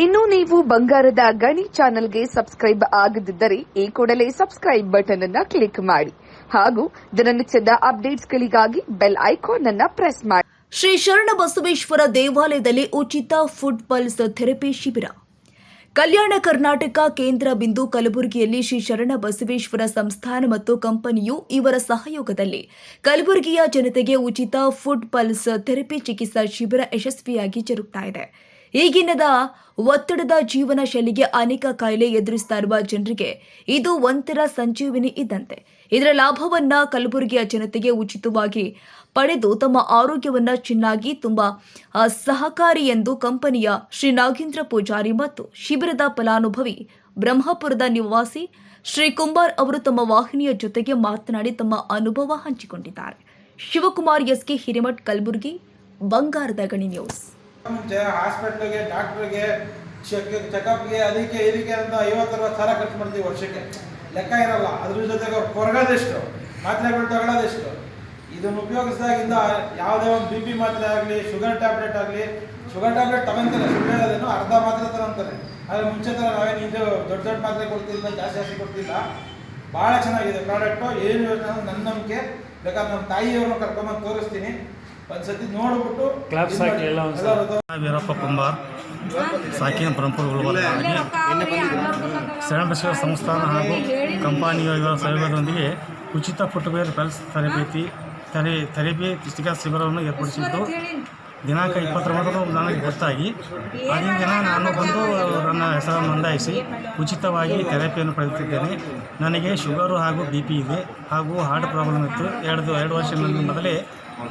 ಇನ್ನು ನೀವು ಬಂಗಾರದ ಗಣಿ ಚಾನೆಲ್ಗೆ ಸಬ್ಸ್ಕ್ರೈಬ್ ಆಗದಿದ್ದರೆ ಈ ಕೂಡಲೇ ಸಬ್ಸ್ಕ್ರೈಬ್ ಬಟನ್ ಅನ್ನ ಕ್ಲಿಕ್ ಮಾಡಿ. ಹಾಗೂ ದಿನನಿತ್ಯದ ಅಪ್ಡೇಟ್ಸ್ಗಳಿಗಾಗಿ ಬೆಲ್ ಐಕಾನ್ ಅನ್ನ ಪ್ರೆಸ್ ಮಾಡಿ. ಶ್ರೀ ಶರಣ ಬಸವೇಶ್ವರ ದೇವಾಲಯದಲ್ಲಿ ಉಚಿತ ಫುಡ್ ಪಲ್ಸ್ ಥೆರಪಿ ಶಿಬಿರ. ಕಲ್ಯಾಣ ಕರ್ನಾಟಕ ಕೇಂದ್ರ ಬಿಂದು ಕಲಬುರಗಿಯಲ್ಲಿ ಶ್ರೀ ಶರಣ ಬಸವೇಶ್ವರ ಸಂಸ್ಥಾನ ಮತ್ತು ಕಂಪನಿಯು ಇವರ ಸಹಯೋಗದಲ್ಲಿ ಕಲಬುರಗಿಯ ಜನತೆಗೆ ಉಚಿತ ಫುಡ್ ಪಲ್ಸ್ ಥೆರಪಿ ಚಿಕಿತ್ಸಾ ಶಿಬಿರ ಯಶಸ್ವಿಯಾಗಿ ಜರುಗ್ತಾ ಇದೆ. ಈಗಿನದ ಒತ್ತಡದ ಜೀವನ ಶೈಲಿಗೆ ಅನೇಕ ಕಾಯಿಲೆ ಎದುರಿಸ್ತಾ ಇರುವ ಜನರಿಗೆ ಇದು ಒಂಥರ ಸಂಜೀವಿನಿ ಇದ್ದಂತೆ. ಇದರ ಲಾಭವನ್ನ ಕಲಬುರಗಿಯ ಜನತೆಗೆ ಉಚಿತವಾಗಿ ಪಡೆದು ತಮ್ಮ ಆರೋಗ್ಯವನ್ನ ಚೆನ್ನಾಗಿ ತುಂಬಾ ಸಹಕಾರಿ ಎಂದು ಕಂಪನಿಯ ಶ್ರೀ ನಾಗೇಂದ್ರ ಪೂಜಾರಿ ಮತ್ತು ಶಿಬಿರದ ಫಲಾನುಭವಿ ಬ್ರಹ್ಮಪುರದ ನಿವಾಸಿ ಶ್ರೀ ಕುಂಬಾರ್ ಅವರು ತಮ್ಮ ವಾಹಿನಿಯ ಜೊತೆಗೆ ಮಾತನಾಡಿ ತಮ್ಮ ಅನುಭವ ಹಂಚಿಕೊಂಡಿದ್ದಾರೆ. ಶಿವಕುಮಾರ್ ಎಸ್ಕೆ ಹಿರೇಮಠ್, ಕಲಬುರಗಿ, ಬಂಗಾರದ ಗಣಿ ನ್ಯೂಸ್. ಮುಂಚೆ ಹಾಸ್ಪಿಟ್ಲಿಗೆ, ಡಾಕ್ಟ್ರಿಗೆ ಚೆಕ್ ಚೆಕಪ್ಗೆ ಅದಕ್ಕೆ ಇದಕ್ಕೆ ಅಂತ ಐವತ್ತರವತ್ತು ಸಾವಿರ ಖರ್ಚು ಮಾಡ್ತೀವಿ ವರ್ಷಕ್ಕೆ. ಲೆಕ್ಕ ಇರಲ್ಲ. ಅದ್ರ ಜೊತೆಗೆ ಅವ್ರು ಮಾತ್ರೆಗಳು ತಗೊಳ್ಳೋದೆಷ್ಟು ಇದನ್ನು ಉಪಯೋಗಿಸಿದಾಗಿಂದ ಯಾವುದೇ ಒಂದು ಬಿ ಪಿ ಮಾತ್ರೆ ಆಗಲಿ ಶುಗರ್ ಟ್ಯಾಬ್ಲೆಟ್ ಆಗಲಿ ಶುಗರ್ ಟ್ಯಾಬ್ಲೆಟ್ ತಗೊಂತಾರೆ. ಸುಳ್ಳು ಅರ್ಧ ಮಾತ್ರೆ ತಗೊಂತಾರೆ ಆದರೆ ಮುಂಚೆ ಥರ ನಾವೇನು ಇದು ದೊಡ್ಡ ದೊಡ್ಡ ಮಾತ್ರೆ ಕೊಡ್ತಿಲ್ಲ, ಜಾಸ್ತಿ ಜಾಸ್ತಿ ಕೊಡ್ತಿಲ್ಲ. ಭಾಳ ಚೆನ್ನಾಗಿದೆ ಪ್ರಾಡಕ್ಟು. ಏನು ಯೋಚನೆ ನನ್ನ ನಂಬಿಕೆ. ಬೇಕಾದ್ರೆ ನಮ್ಮ ತಾಯಿಯವ್ರನ್ನ ಕರ್ಕೊಂಬಂದು ತೋರಿಸ್ತೀನಿ. ಒಂದ್ಸತಿ ನೋಡ್ಬಿಟ್ಟು ಕ್ಲಾಪ್ಸ್ ಇದ್ ಹಾಕಿ ಮಾಡಿ. ಎಲ್ಲ ಒಂದ್ಸಲ. ಎಲ್ಲರೂ ವೀರಪ್ಪ ಕುಂಬಾರ್. ಸಾಕಿನ ಸಂಸ್ಥಾನ ಹಾಗೂ ಕಂಪನಿಯ ಇವರ ಸಹಯೋಗದೊಂದಿಗೆ ಉಚಿತ ಫುಟ್ವೇರ್ ಪೆಲ್ಸ್ ತರಬೇತಿ ತರೆ ತರಬೇತಿ ಚಿಕಿತ್ಸಾ ಶಿಬಿರವನ್ನು ಏರ್ಪಡಿಸಿದ್ದು ದಿನಾಂಕ ಇಪ್ಪತ್ತೊಂಬತ್ತರ ನನಗೆ ಗೊತ್ತಾಗಿ ಆಗಿನ ದಿನ ನಾನು ಬಂದು ನನ್ನ ಹೆಸರನ್ನು ನೋಂದಾಯಿಸಿ ಉಚಿತವಾಗಿ ಥೆರಪಿಯನ್ನು ಪಡೆಯುತ್ತಿದ್ದೇನೆ. ನನಗೆ ಶುಗರು ಹಾಗೂ ಬಿ ಪಿ ಇದೆ ಹಾಗೂ ಹಾರ್ಟ್ ಪ್ರಾಬ್ಲಮ್ ಇತ್ತು. ಎರಡು ಎರಡು ವರ್ಷಗಳ ಮೊದಲೇ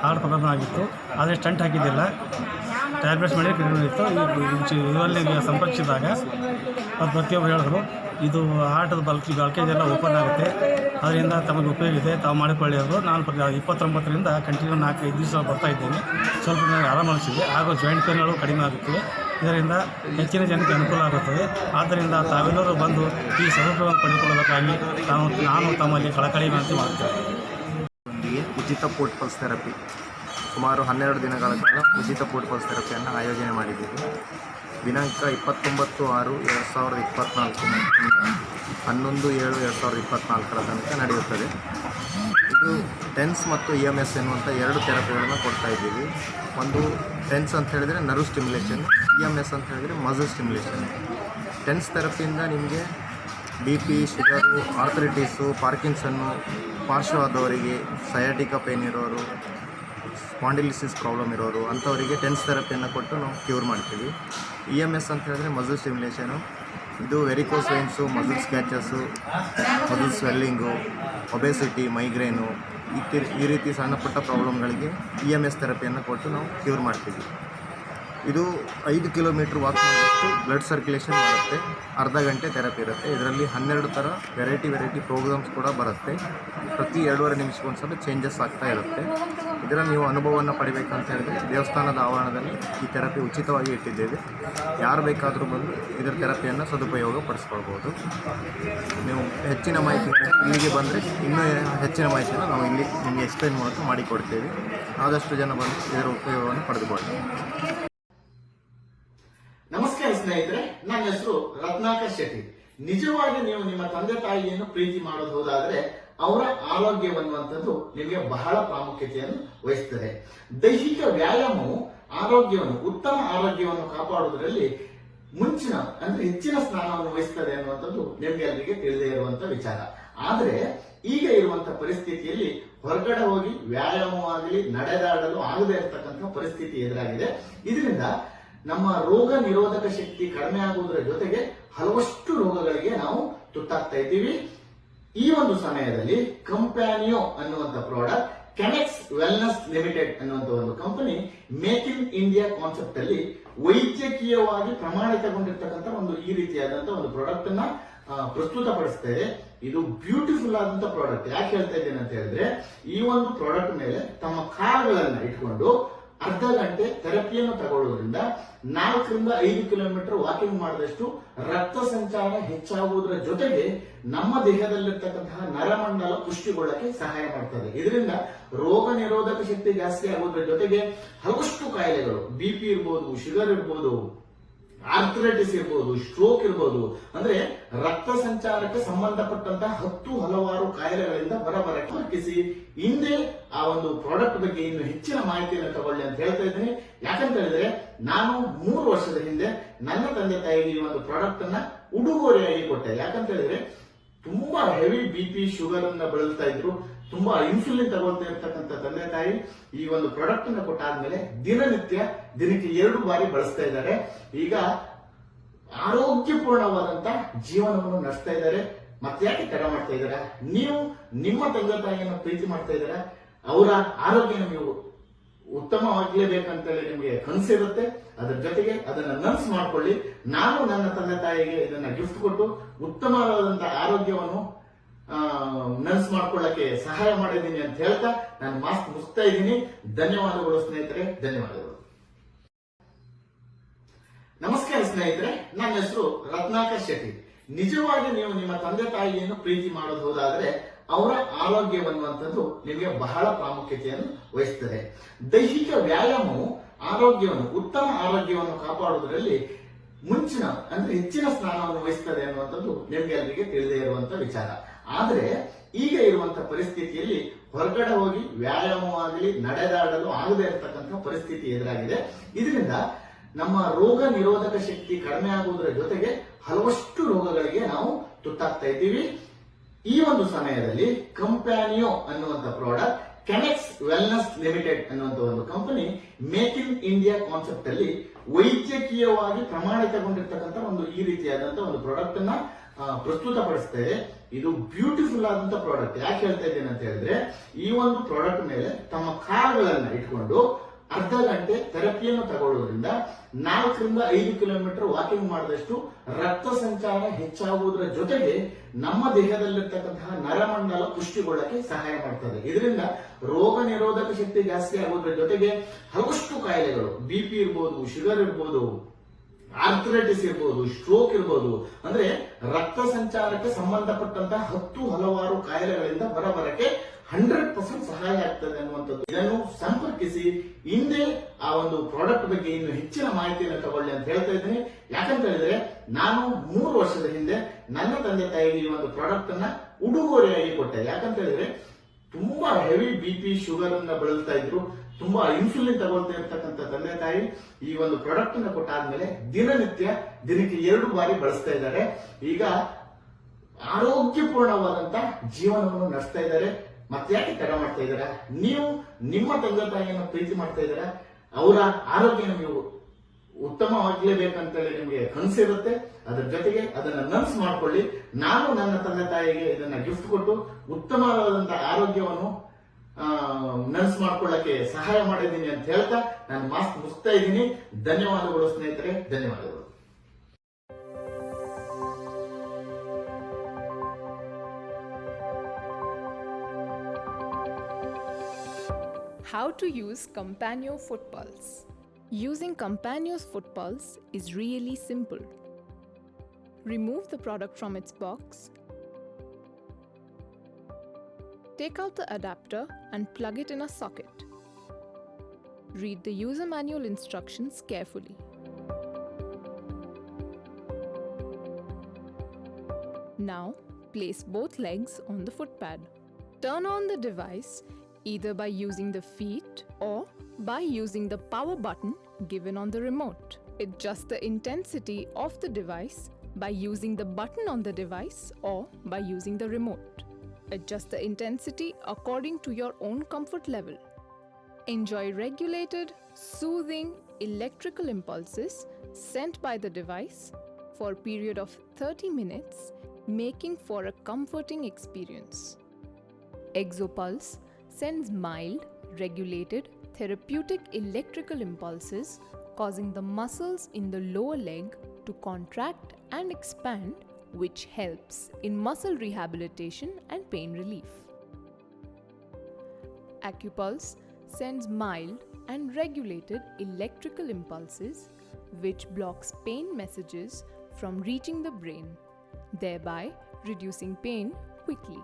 ಹಾರ್ಟ್ ಪ್ರಾಬ್ಲಮ್ ಆಗಿತ್ತು, ಆದರೆ ಸ್ಟಂಟ್ ಹಾಕಿದ್ದಿಲ್ಲ. ಟ್ಯಾಬ್ಲೆಟ್ಸ್ ಕಡಿಮೆ ಇತ್ತು. ಇದರಲ್ಲಿ ಸಂಪರ್ಕಿಸಿದಾಗ ಅದು ಪ್ರತಿಯೊಬ್ಬರು ಹೇಳಿದ್ರು ಇದು ಹಾರ್ಟದ ಬಲ್ಕಿ ಬಲ್ಕೇಜ್ ಎಲ್ಲ ಓಪನ್ ಆಗುತ್ತೆ. ಅದರಿಂದ ತಮಗೆ ಉಪಯೋಗ ಇದೆ, ತಾವು ಮಾಡಿಕೊಳ್ಳಿ ಅವರು ನಾನು ಇಪ್ಪತ್ತೊಂಬತ್ತರಿಂದ ಕಂಟಿನ್ಯೂ ನಾಲ್ಕು ಐದು ದಿವಸ ಬರ್ತಾ ಇದ್ದೇನೆ. ಸ್ವಲ್ಪ ನನಗೆ ಆರಾಮ ಅನಿಸಿದೆ. ಹಾಗೂ ಜಾಯಿಂಟ್ ಪೇನ್ಗಳು ಕಡಿಮೆ ಆಗುತ್ತವೆ. ಇದರಿಂದ ಹೆಚ್ಚಿನ ಜನಕ್ಕೆ ಅನುಕೂಲ ಆಗುತ್ತದೆ. ಆದ್ದರಿಂದ ತಾವೆಲ್ಲರೂ ಬಂದು ಈ ಸೌಲಭ್ಯವನ್ನು ಪಡೆದುಕೊಳ್ಳಬೇಕಾಗಿ ನಾನು ನಾನು ತಮ್ಮಲ್ಲಿ ಕಳಕಳಿ ವಿನಂತಿ ಒಂದಿಗೆ ಉಚಿತ ಪೋರ್ಟ್ ಪಲ್ಸ್ ಥೆರಪಿ. ಸುಮಾರು ಹನ್ನೆರಡು ದಿನಗಳ ಕಾಲ ಉಚಿತ ಪೋರ್ಟ್ ಪಲ್ಸ್ ಥೆರಪಿಯನ್ನು ಆಯೋಜನೆ ಮಾಡಿದ್ದೀವಿ. ದಿನಾಂಕ ಇಪ್ಪತ್ತೊಂಬತ್ತು ಆರು ಎರಡು ಸಾವಿರದ ಇಪ್ಪತ್ತ್ನಾಲ್ಕು ಹನ್ನೊಂದು ಏಳು ಎರಡು ಸಾವಿರದ ಇಪ್ಪತ್ತ್ನಾಲ್ಕರ ತನಕ ನಡೆಯುತ್ತದೆ. ಇದು ಟೆನ್ಸ್ ಮತ್ತು ಇ ಎಂ ಎಸ್ ಎನ್ನುವಂಥ ಎರಡು ಥೆರಪಿಗಳನ್ನು ಕೊಡ್ತಾ ಇದ್ದೀವಿ. ಒಂದು ಟೆನ್ಸ್ ಅಂತ ಹೇಳಿದರೆ nerve stimulation, E M S ಅಂತ ಹೇಳಿದರೆ ಮಸಲ್ ಸ್ಟಿಮ್ಯುಲೇಷನ್. ಟೆನ್ಸ್ ಥೆರಪಿಯಿಂದ ನಿಮಗೆ B P, sugar, arthritis, Parkinson ಪಾರ್ಶ್ವವಾದವರಿಗೆ sciatica pain ಇರೋರು, ಸ್ಪಾಂಡಿಲಿಸಿಸ್ ಪ್ರಾಬ್ಲಮ್ ಇರೋರು, ಅಂಥವರಿಗೆ ಟೆನ್ಸ್ ಥೆರಪಿಯನ್ನು ಕೊಟ್ಟು ನಾವು ಕ್ಯೂರ್ ಮಾಡ್ತೀವಿ. ಇ ಎಂ ಎಸ್ ಅಂತ ಹೇಳಿದ್ರೆ ಮಸಲ್ ಸ್ಟಿಮ್ಯುಲೇಷನು. ಇದು varicose veins muscle scratches, muscle swelling, obesity, migraine, ಈ ಈ ರೀತಿ ಸಣ್ಣ ಪುಟ್ಟ ಪ್ರಾಬ್ಲಮ್ಗಳಿಗೆ ಇ ಎಂ ಎಸ್ ಥೆರಪಿಯನ್ನು ಕೊಟ್ಟು ನಾವು ಕ್ಯೂರ್ ಮಾಡ್ತೀವಿ. ಇದು ಐದು ಕಿಲೋಮೀಟ್ರ್ ವಾಕ್ ಬ್ಲಡ್ ಸರ್ಕ್ಯುಲೇಷನ್ ಮಾಡುತ್ತೆ. ಅರ್ಧ ಗಂಟೆ ಥೆರಪಿ ಇರುತ್ತೆ. ಇದರಲ್ಲಿ ಹನ್ನೆರಡು ಥರ ವೆರೈಟಿ ವೆರೈಟಿ ಪ್ರೋಗ್ರಾಮ್ಸ್ ಕೂಡ ಬರುತ್ತೆ. ಪ್ರತಿ ಎರಡೂವರೆ ನಿಮಿಷಕ್ಕೊಂದ್ಸಲ ಚೇಂಜಸ್ ಆಗ್ತಾ ಇರುತ್ತೆ. ಇದರ ನೀವು ಅನುಭವವನ್ನು ಪಡಿಬೇಕಂತ ಹೇಳಿದ್ರೆ ದೇವಸ್ಥಾನದ ಆವರಣದಲ್ಲಿ ಈ ಥೆರಪಿ ಉಚಿತವಾಗಿ ಇಟ್ಟಿದ್ದೇವೆ. ಯಾರು ಬೇಕಾದರೂ ಬಂದು ಇದರ ಥೆರಪಿಯನ್ನು ಸದುಪಯೋಗ ಪಡಿಸ್ಕೊಳ್ಬೋದು ನೀವು ಹೆಚ್ಚಿನ ಮಾಹಿತಿ ಇಲ್ಲಿಗೆ ಬಂದರೆ ಇನ್ನೂ ಹೆಚ್ಚಿನ ಮಾಹಿತಿಯನ್ನು ನಾವು ಇಲ್ಲಿ ನಿಮಗೆ ಎಕ್ಸ್ಪ್ಲೈನ್ ಮೂಲಕ ಮಾಡಿಕೊಡ್ತೇವೆ. ಆದಷ್ಟು ಜನ ಬಂದು ಇದರ ಉಪಯೋಗವನ್ನು ನಮಸ್ಕಾರ ಸ್ನೇಹಿತರೆ, ನನ್ನ ಹೆಸರು ರತ್ನಾಕರ್ ಶೆಟ್ಟಿ. ನಿಜವಾಗಿ ನೀವು ನಿಮ್ಮ ತಂದೆ ತಾಯಿಯನ್ನು ಪ್ರೀತಿ ಮಾಡೋದು ಹೋದಾದ್ರೆ ಅವರ ಆರೋಗ್ಯವನ್ನುವಂಥದ್ದು ನಿಮಗೆ ಬಹಳ ಪ್ರಾಮುಖ್ಯತೆಯನ್ನು ವಹಿಸ್ತದೆ. ದೈಹಿಕ ವ್ಯಾಯಾಮವು ಆರೋಗ್ಯವನ್ನು, ಉತ್ತಮ ಆರೋಗ್ಯವನ್ನು ಕಾಪಾಡುವುದರಲ್ಲಿ ಮುಂಚಿನ, ಅಂದ್ರೆ ಹೆಚ್ಚಿನ ಸ್ಥಾನವನ್ನು ವಹಿಸ್ತದೆ ಅನ್ನುವಂಥದ್ದು ನಿಮ್ಗೆ ಅಲ್ಲಿಗೆ ತಿಳಿದೇ ಇರುವಂತಹ ವಿಚಾರ. ಆದ್ರೆ, ಈಗ ಇರುವಂತ ಪರಿಸ್ಥಿತಿಯಲ್ಲಿ ಹೊರಗಡೆ ಹೋಗಿ ವ್ಯಾಯಾಮವಾಗಲಿ, ನಡೆದಾಡಲು ಆಗದೇ ಇರತಕ್ಕಂತಹ ಪರಿಸ್ಥಿತಿ ಎದುರಾಗಿದೆ. ಇದರಿಂದ ನಮ್ಮ ರೋಗ ನಿರೋಧಕ ಶಕ್ತಿ ಕಡಿಮೆ ಆಗುವುದರ ಜೊತೆಗೆ ಹಲವಷ್ಟು ರೋಗಗಳಿಗೆ ನಾವು ತುತ್ತಾಗ್ತಾ ಇದ್ದೀವಿ. ಈ ಒಂದು ಸಮಯದಲ್ಲಿ ಕಂಪ್ಯಾನಿಯೋ ಅನ್ನುವಂತ ಪ್ರಾಡಕ್ಟ್ ಕೆನೆಕ್ಸ್ ವೆಲ್ನೆಸ್ ಲಿಮಿಟೆಡ್ ಅನ್ನುವಂತ ಒಂದು company make in India concept ಅಲ್ಲಿ ವೈದ್ಯಕೀಯವಾಗಿ ಪ್ರಮಾಣಿತಗೊಂಡಿರ್ತಕ್ಕಂಥ ಒಂದು ಈ ರೀತಿಯಾದಂತ ಒಂದು ಪ್ರಾಡಕ್ಟ್ ಅನ್ನ ಪ್ರಸ್ತುತ ಪ್ರಸ್ತುತಪಡಿಸ್ತಾ ಇದೆ. ಇದು ಬ್ಯೂಟಿಫುಲ್ ಆದಂತ ಪ್ರಾಡಕ್ಟ್ ಯಾಕೆ ಹೇಳ್ತಾ ಇದ್ದೇನೆ ಅಂತ ಹೇಳಿದ್ರೆ, ಈ ಒಂದು ಪ್ರಾಡಕ್ಟ್ ಮೇಲೆ ತಮ್ಮ ಕಾರ್ಡ್ಗಳನ್ನ ಇಟ್ಕೊಂಡು ಅರ್ಧ ಗಂಟೆ ಥೆರಪಿಯನ್ನು ತಗೊಳ್ಳೋದ್ರಿಂದ ನಾಲ್ಕರಿಂದ ಐದು ಕಿಲೋಮೀಟರ್ ವಾಕಿಂಗ್ ಮಾಡಿದಷ್ಟು ರಕ್ತ ಸಂಚಾರ ಹೆಚ್ಚಾಗುವುದರ ಜೊತೆಗೆ ನಮ್ಮ ದೇಹದಲ್ಲಿರ್ತಕ್ಕಂತಹ ನರಮಂಡಲ ಪುಷ್ಟಿಗೊಳ್ಳಕ್ಕೆ ಸಹಾಯ ಮಾಡ್ತದೆ. ಇದರಿಂದ ರೋಗ ನಿರೋಧಕ ಶಕ್ತಿ ಜಾಸ್ತಿ ಆಗುವುದರ ಜೊತೆಗೆ ಹಲವಷ್ಟು ಕಾಯಿಲೆಗಳು, ಬಿ ಪಿ ಇರ್ಬೋದು, ಶುಗರ್ ಇರ್ಬೋದು ಆರ್ಥರೈಟಿಸ್ ಇರ್ಬೋದು ಸ್ಟ್ರೋಕ್ ಇರ್ಬೋದು, ಅಂದ್ರೆ ರಕ್ತ ಸಂಚಾರಕ್ಕೆ ಸಂಬಂಧಪಟ್ಟಂತಹ ಹತ್ತು ಹಲವಾರು ಕಾಯಿಲೆಗಳಿಂದ ಬರ ವರ್ಕಿಸಿ ಹಿಂದೆ ಆ ಒಂದು ಪ್ರಾಡಕ್ಟ್ ಬಗ್ಗೆ ಇನ್ನು ಹೆಚ್ಚಿನ ಮಾಹಿತಿಯನ್ನು ತಗೊಳ್ಳಿ ಅಂತ ಹೇಳ್ತಾ ಇದ್ದೀನಿ. ಯಾಕಂತ ಹೇಳಿದ್ರೆ, ನಾನು ಮೂರು ವರ್ಷದ ಹಿಂದೆ ನನ್ನ ತಂದೆ ತಾಯಿಗೆ ಈ ಒಂದು ಪ್ರಾಡಕ್ಟ್ ಅನ್ನ ಉಡುಗೊರೆಯಾಗಿ ಕೊಟ್ಟೆ. ಯಾಕಂತ ಹೇಳಿದ್ರೆ, ತುಂಬಾ ಹೆವಿ ಬಿ ಪಿ ಶುಗರ್ ಅನ್ನ ಬಳಲ್ತಾ ಇದ್ರು. ತುಂಬಾ ಇನ್ಸುಲಿನ್ ತಗೊಳ್ತಾ ಇರ್ತಕ್ಕಂಥ ತಂದೆ ತಾಯಿ ಈ ಒಂದು ಪ್ರಾಡಕ್ಟ್ ಅನ್ನ ಕೊಟ್ಟಾದ್ಮೇಲೆ ದಿನನಿತ್ಯ ದಿನಕ್ಕೆ ಎರಡು ಬಾರಿ ಬಳಸ್ತಾ ಇದ್ದಾರೆ. ಈಗ ಆರೋಗ್ಯಪೂರ್ಣವಾದಂತ ಜೀವನವನ್ನು ನಡೆಸ್ತಾ ಇದ್ದಾರೆ. ಮತ್ತೆ ಯಾಕೆ ತಡ ಮಾಡ್ತಾ ಇದ್ದೀರಾ? ನೀವು ನಿಮ್ಮ ತಂದೆ ತಾಯಿಯನ್ನು ಪ್ರೀತಿ ಮಾಡ್ತಾ ಇದ್ದೀರಾ? ಅವರ ಆರೋಗ್ಯ ನೀವು ಉತ್ತಮವಾಗಲೇಬೇಕಂತೇಳಿ ನಿಮಗೆ ಕನಸಿರುತ್ತೆ ಅದರ ಜೊತೆಗೆ ಅದನ್ನ ನನ್ಸ್ ಮಾಡ್ಕೊಳ್ಳಿ. ನಾನು ನನ್ನ ತಂದೆ ತಾಯಿಗೆ ಇದನ್ನ ಗಿಫ್ಟ್ ಕೊಟ್ಟು ಉತ್ತಮವಾದಂತಹ ಆರೋಗ್ಯವನ್ನು ನರ್ಸ್ ಮಾಡ್ಕೊಳ್ಳಕ್ಕೆ ಸಹಾಯ ಮಾಡಿದ್ದೀನಿ ಅಂತ ಹೇಳ್ತಾ ನಾನು ಮಾಸ್ಕ್ ಮುಗಿಸ್ತಾ ಇದ್ದೀನಿ. ಧನ್ಯವಾದಗಳು ಸ್ನೇಹಿತರೆ, ಧನ್ಯವಾದಗಳು. ನಮಸ್ಕಾರ ಸ್ನೇಹಿತರೆ, ನನ್ನ ಹೆಸರು ರತ್ನಾಕರ್ ಶೆಟ್ಟಿ. ನಿಜವಾಗಿ ನೀವು ನಿಮ್ಮ ತಂದೆ ತಾಯಿಯನ್ನು ಪ್ರೀತಿ ಮಾಡೋದು ಹೋದಾದ್ರೆ ಅವರ ಆರೋಗ್ಯವನ್ನುವಂಥದ್ದು ನಿಮಗೆ ಬಹಳ ಪ್ರಾಮುಖ್ಯತೆಯನ್ನು ವಹಿಸ್ತದೆ. ದೈಹಿಕ ವ್ಯಾಯಾಮವು ಆರೋಗ್ಯವನ್ನು, ಉತ್ತಮ ಆರೋಗ್ಯವನ್ನು ಕಾಪಾಡುವುದರಲ್ಲಿ ಮುಂಚಿನ, ಅಂದ್ರೆ ಹೆಚ್ಚಿನ ಸ್ಥಾನವನ್ನು ವಹಿಸ್ತದೆ ಅನ್ನುವಂಥದ್ದು ನಿಮಗೆ ಅಲ್ಲಿಗೆ ತಿಳಿದೇ ಇರುವಂತಹ ವಿಚಾರ. ಆದ್ರೆ ಈಗ ಇರುವಂತ ಪರಿಸ್ಥಿತಿಯಲ್ಲಿ ಹೊರಗಡೆ ಹೋಗಿ ವ್ಯಾಯಾಮವಾಗಲಿ, ನಡೆದಾಡಲು ಆಗದೇ ಇರತಕ್ಕಂತಹ ಪರಿಸ್ಥಿತಿ ಎದುರಾಗಿದೆ. ಇದರಿಂದ ನಮ್ಮ ರೋಗ ನಿರೋಧಕ ಶಕ್ತಿ ಕಡಿಮೆ ಆಗುವುದರ ಜೊತೆಗೆ ಹಲವಷ್ಟು ರೋಗಗಳಿಗೆ ನಾವು ತುತ್ತಾಗ್ತಾ ಇದ್ದೀವಿ. ಈ ಒಂದು ಸಮಯದಲ್ಲಿ ಕಂಪ್ಯಾನಿಯೋ ಅನ್ನುವಂತ ಪ್ರಾಡಕ್ಟ್ ಕೆನೆಕ್ಸ್ ವೆಲ್ನೆಸ್ ಲಿಮಿಟೆಡ್ ಅನ್ನುವಂತ ಒಂದು company make in India concept ಅಲ್ಲಿ ವೈದ್ಯಕೀಯವಾಗಿ ಪ್ರಮಾಣಿತಗೊಂಡಿರ್ತಕ್ಕಂಥ ಒಂದು ಈ ರೀತಿಯಾದಂತಹ ಒಂದು ಪ್ರಾಡಕ್ಟ್ ಅನ್ನ ಪ್ರಸ್ತುತಪಡಿಸ್ತಾ ಪ್ರಸ್ತುತಪಡಿಸ್ತಾ ಇದೆ ಬ್ಯೂಟಿಫುಲ್ ಆದಂತ ಪ್ರಾಡಕ್ಟ್ ಯಾಕೆ ಹೇಳ್ತಾ ಇದ್ದೇನೆ ಅಂತ ಹೇಳಿದ್ರೆ, ಈ ಒಂದು ಪ್ರಾಡಕ್ಟ್ ಮೇಲೆ ತಮ್ಮ ಕಾರ್ಗಳನ್ನ ಇಟ್ಕೊಂಡು ಅರ್ಧ ಗಂಟೆ ಥೆರಪಿಯನ್ನು ತಗೊಳ್ಳೋದ್ರಿಂದ ನಾಲ್ಕರಿಂದ ಐದು ಕಿಲೋಮೀಟರ್ ವಾಕಿಂಗ್ ಮಾಡಿದಷ್ಟು ರಕ್ತ ಸಂಚಾರ ಹೆಚ್ಚಾಗುವುದರ ಜೊತೆಗೆ ನಮ್ಮ ದೇಹದಲ್ಲಿರ್ತಕ್ಕಂತಹ ನರಮಂಡಲ ಪುಷ್ಟಿಗೊಳ್ಳಕ್ಕೆ ಸಹಾಯ ಮಾಡ್ತದೆ ಇದರಿಂದ ರೋಗ ನಿರೋಧಕ ಶಕ್ತಿ ಜಾಸ್ತಿ ಆಗುವುದರ ಜೊತೆಗೆ ಹಲವಷ್ಟು ಕಾಯಿಲೆಗಳು ಬಿ ಪಿ ಇರ್ಬೋದು ಶುಗರ್ ಇರ್ಬೋದು ಆರ್ಥರೈಟಿಸ್ ಇರ್ಬೋದು ಸ್ಟ್ರೋಕ್ ಇರ್ಬೋದು, ಅಂದ್ರೆ ರಕ್ತ ಸಂಚಾರಕ್ಕೆ ಸಂಬಂಧಪಟ್ಟಂತಹ ಹತ್ತು ಹಲವಾರು ಕಾಯಿಲೆಗಳಿಂದ ಹೊರಬರಕ್ಕೆ ಹಂಡ್ರೆಡ್ ಪರ್ಸೆಂಟ್ ಸಹಾಯ ಆಗ್ತದೆ ಅನ್ನುವಂಥದ್ದು. ಇದನ್ನು ಸಂಪರ್ಕಿಸಿ, ಹಿಂದೆ ಆ ಒಂದು ಪ್ರಾಡಕ್ಟ್ ಬಗ್ಗೆ ಇನ್ನು ಹೆಚ್ಚಿನ ಮಾಹಿತಿಯನ್ನು ತಗೊಳ್ಳಿ ಅಂತ ಹೇಳ್ತಾ ಇದ್ದೀನಿ. ಯಾಕಂತ ಹೇಳಿದ್ರೆ, ನಾನು ಮೂರು ವರ್ಷದ ಹಿಂದೆ ನನ್ನ ತಂದೆ ತಾಯಿಗೆ ಈ ಒಂದು ಪ್ರಾಡಕ್ಟ್ ಅನ್ನ ಉಡುಗೊರೆಯಾಗಿ ಕೊಟ್ಟೆ. ಯಾಕಂತ ಹೇಳಿದ್ರೆ, ತುಂಬಾ ಹೆವಿ ಬಿ ಪಿ ಶುಗರ್ ಅನ್ನ ಬಳಲ್ತಾ ಇದ್ರು. ತುಂಬಾ ಇನ್ಸುಲಿನ್ ತಗೊಳ್ತಾ ಇರ್ತಕ್ಕಂಥ ತಂದೆ ತಾಯಿ ಈ ಒಂದು ಪ್ರಾಡಕ್ಟ್ ಅನ್ನ ಕೊಟ್ಟಾದ್ಮೇಲೆ ದಿನನಿತ್ಯ ದಿನಕ್ಕೆ ಎರಡು ಬಾರಿ ಬಳಸ್ತಾ ಇದ್ದಾರೆ. ಈಗ ಆರೋಗ್ಯಪೂರ್ಣವಾದಂತ ಜೀವನವನ್ನು ನಡೆಸ್ತಾ ಇದ್ದಾರೆ. ಮತ್ತೆ ಯಾಕೆ ತಡ ಮಾಡ್ತಾ ಇದ್ದಾರೆ? ನೀವು ನಿಮ್ಮ ತಂದೆ ತಾಯಿಯನ್ನು ಪ್ರೀತಿ ಮಾಡ್ತಾ ಇದ್ದಾರೆ? ಅವರ ಆರೋಗ್ಯ ನೀವು ಉತ್ತಮವಾಗಲೇಬೇಕಂತೇಳಿ ನಿಮಗೆ ಕನಸಿರುತ್ತೆ ಅದರ ಜೊತೆಗೆ ಅದನ್ನ ನನ್ಸ್ ಮಾಡ್ಕೊಳ್ಳಿ. ನಾನು ನನ್ನ ತಂದೆ ತಾಯಿಗೆ ಇದನ್ನ ಗಿಫ್ಟ್ ಕೊಟ್ಟು ಉತ್ತಮವಾದಂತಹ ಆರೋಗ್ಯವನ್ನು ನರ್ಸ್ ಮಾಡ್ಕೊಳ್ಳಕ್ಕೆ ಸಹಾಯ ಮಾಡಿದ್ದೀನಿ ಅಂತ ಹೇಳ್ತಾ ನಾನು ಮಾಸ್ಕ್ ಮುಗಿಸ್ತಾ ಇದ್ದೀನಿ ಧನ್ಯವಾದಗಳು ಸ್ನೇಹಿತರೆ ಧನ್ಯವಾದಗಳು How to use Companio Foot Pulse. Using Companio's Foot Pulse is really simple. Remove the product from its box. Take out the adapter and plug it in a socket. Read the user manual instructions carefully. Now, place both legs on the footpad. Turn on the device either by using the feet or by using the power button given on the remote. Adjust the intensity of the device by using the button on the device or by using the remote. Adjust the intensity according to your own comfort level. Enjoy regulated, soothing electrical impulses sent by the device for a period of 30 minutes, making for a comforting experience. Exopulse sends mild, regulated, therapeutic electrical impulses causing the muscles in the lower leg to contract and expand, which helps in muscle rehabilitation and pain relief. Acupulse sends mild and regulated electrical impulses which blocks pain messages from reaching the brain, thereby reducing pain quickly.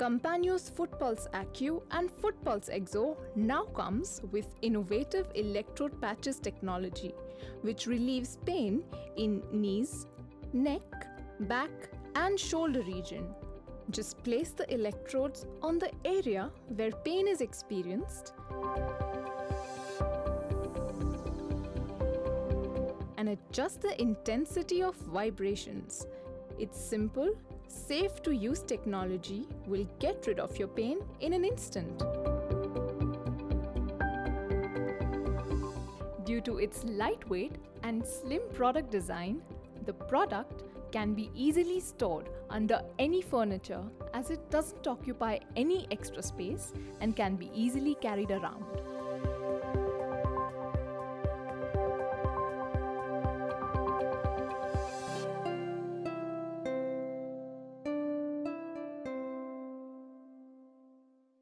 Compagno's Foot Pulse Acu and Foot Pulse Exo now comes with innovative electrode patches technology, which relieves pain in knees, neck, back, and shoulder region. Just place the electrodes on the area where pain is experienced and adjust the intensity of vibrations. Its simple, safe to use technology will get rid of your pain in an instant. Due to its lightweight and slim product design, the product can be easily stored under any furniture as it doesn't occupy any extra space and can be easily carried around.